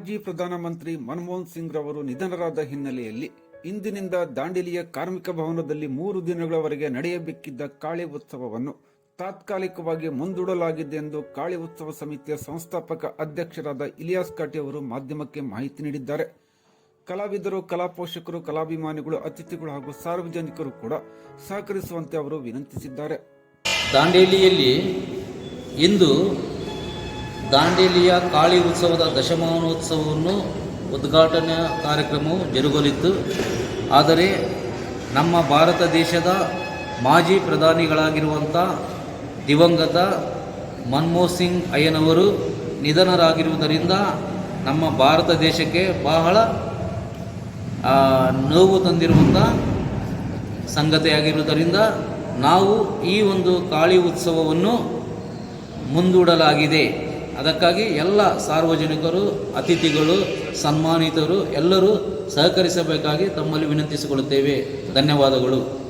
ಮಾಜಿ ಪ್ರಧಾನಮಂತ್ರಿ ಮನಮೋಹನ್ ಸಿಂಗ್ ರವರು ನಿಧನರಾದ ಹಿನ್ನೆಲೆಯಲ್ಲಿ ಇಂದಿನಿಂದ ದಾಂಡೇಲಿಯ ಕಾರ್ಮಿಕ ಭವನದಲ್ಲಿ ಮೂರು ದಿನಗಳವರೆಗೆ ನಡೆಯಬೇಕಿದ್ದ ಕಾಳಿ ಉತ್ಸವವನ್ನು ತಾತ್ಕಾಲಿಕವಾಗಿ ಮುಂದೂಡಲಾಗಿದೆ ಎಂದು ಕಾಳಿ ಉತ್ಸವ ಸಮಿತಿಯ ಸಂಸ್ಥಾಪಕ ಅಧ್ಯಕ್ಷರಾದ ಇಲಿಯಾಸ್ ಕಾಟಿ ಅವರು ಮಾಧ್ಯಮಕ್ಕೆ ಮಾಹಿತಿ ನೀಡಿದ್ದಾರೆ. ಕಲಾವಿದರು ಕಲಾ ಪೋಷಕರು ಕಲಾಭಿಮಾನಿಗಳು, ಅತಿಥಿಗಳು ಹಾಗೂ ಸಾರ್ವಜನಿಕರು ಕೂಡ ಸಹಕರಿಸುವಂತೆ ಅವರು ವಿನಂತಿಸಿದ್ದಾರೆ. ದಾಂಡೇಲಿಯಲ್ಲಿ ಇಂದು ದಾಂಡೇಲಿಯ ಕಾಳಿ ಉತ್ಸವದ ದಶಮಾನೋತ್ಸವವನ್ನು ಉದ್ಘಾಟನಾ ಕಾರ್ಯಕ್ರಮವು ಜರುಗಲಿತ್ತು. ಆದರೆ ನಮ್ಮ ಭಾರತ ದೇಶದ ಮಾಜಿ ಪ್ರಧಾನಿಗಳಾಗಿರುವಂಥ ದಿವಂಗತ ಮನಮೋಹನ್ ಸಿಂಗ್ ಅಯ್ಯನವರು ನಿಧನರಾಗಿರುವುದರಿಂದ ನಮ್ಮ ಭಾರತ ದೇಶಕ್ಕೆ ಬಹಳ ನೋವು ತಂದಿರುವಂಥ ಸಂಗತಿಯಾಗಿರುವುದರಿಂದ ನಾವು ಈ ಒಂದು ಕಾಳಿ ಉತ್ಸವವನ್ನು ಮುಂದೂಡಲಾಗಿದೆ. ಅದಕ್ಕಾಗಿ ಎಲ್ಲ ಸಾರ್ವಜನಿಕರು ಅತಿಥಿಗಳು ಸನ್ಮಾನಿತರು ಎಲ್ಲರೂ ಸಹಕರಿಸಬೇಕಾಗಿ ತಮ್ಮಲ್ಲಿ ವಿನಂತಿಸಿಕೊಳ್ಳುತ್ತೇವೆ. ಧನ್ಯವಾದಗಳು.